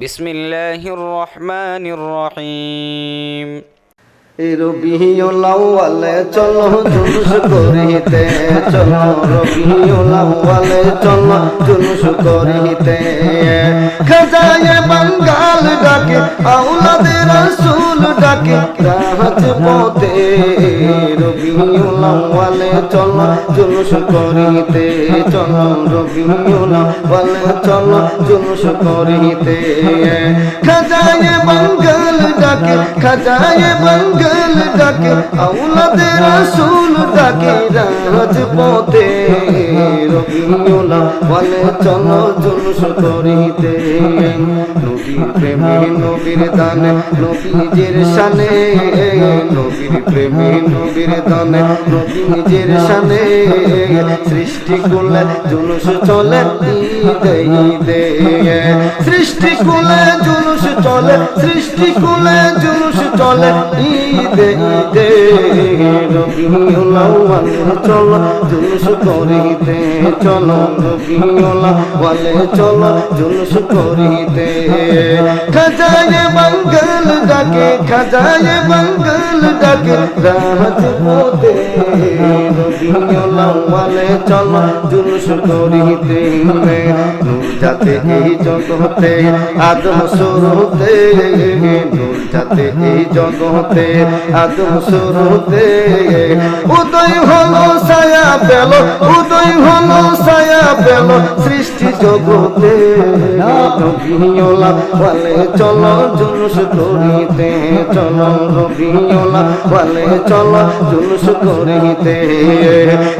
বিসমিল্লাহির রহমানির রহিম। রবিউল আউয়ালে চলো জুলুস করিতে চলো। রবিউল আউয়ালে চলো জুলুস করিতে খাজায়ে বাঙ্গাল ডাকে আউলাদে রাসূল ডাকে রাহাত পথে রবিউলাওয়ালে চলো, জুলুস করিতে চলো রবিউলাওয়ালে চলো, জুলুস করিতে। খাজায়ে বাঙ্গাল ডাকে খাজায়ে বাঙ্গাল ডাকে আউলাদে ডাকে রবিউলা চলো, জুলুস করিতে। নবীর প্রেমে নবীর দানে নবীজের শানে নবীর প্রেমে নবীর দানে নবীজের শানে সৃষ্টি করলে জুলুস চলে ঈদে সৃষ্টি কুলে জুলুস চলে সৃষ্টি কুলে জুলুস চলে ঈদে ঈদে রবিউল্লাহ চলো জুলুস করিতে চলো চলো জুলুস করিতে খাজায়ে মঙ্গল ডাকে খাজায়ে মঙ্গল ডাকে রাজ পোতে রবিউল্লাহ বলে চলো জুলুস করিতে যাতে এই জগতে আদম শুরুতে যাতে এই জগতে আদম শুরুতে উদয় হলো ছায়া পেল উদয় হলো ছায়া পেল সৃষ্টি জগতে রবিওলা বলে, চলো জুলুস করিতে, চলো রবিওলা বলে, চলো জুলুস করিতে।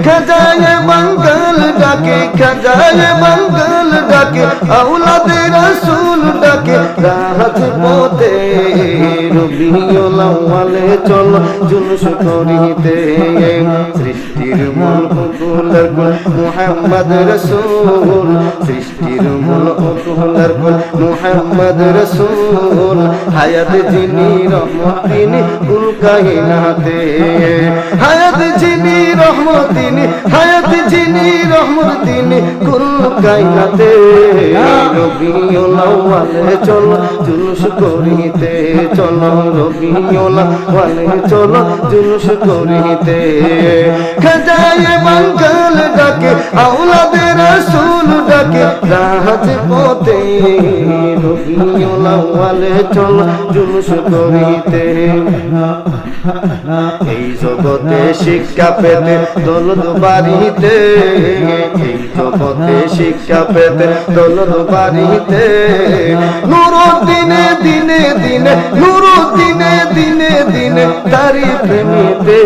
খাজায় মঙ্গল ডাকে, খাজায় মঙ্গল ডাকে আউলাদের রাসূল ডাকে রাজ পথে। রবিওলা বলে চলো, জুলুস করিতে সৃষ্টির মূল কুকুলার কুল মুহাম্মদ রসুল, সৃষ্টির মূল কুকুলার কুল মুহাম্মদ হায়াত যিনি রহমতিনি, কুল কাহিনাতে। হায়াত যিনি রহমতিনি, হায়াত যিনি রহমতিনি, কুল কাহিনাতে। রবিউল আউয়ালে, চলো জুলুস করিতে, চলো রবিউল আউয়ালে, চলো জুলুস করিতে। খাজায়ে মঙ্গল ডাকে আউলাদে রাসূল ডাকে রাহাত পথে রবিউল আউয়ালে চলো, জুলুস করিতে। এই জগতে শিক্ষা পেতে দৌলত বাড়িতে। এই জগতে শিক্ষা পেতে বাড়িতে। নূর দিনে দিনে দিনে নূর দিনে দিনে দিনে তারি প্রেমিতে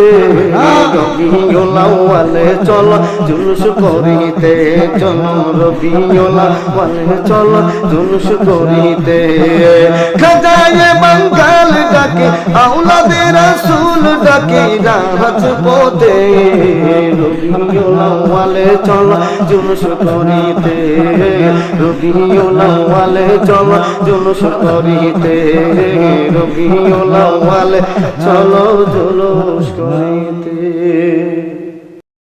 রবিওলাওয়ালে চল, জুলুস করিতে চল রবিওলাওয়ালে চল, জুলুস করিতে। খাজায়ে মঙ্গল ডাকে আউলাদে রাসূল ডাকে রাজ পথে। রবিওলাওয়ালে চল, জুলুস করিতে। রবিওলাওয়ালে চল, জুলুস করিতে। রবিওলাওয়ালে চলো জুলুস করিতে।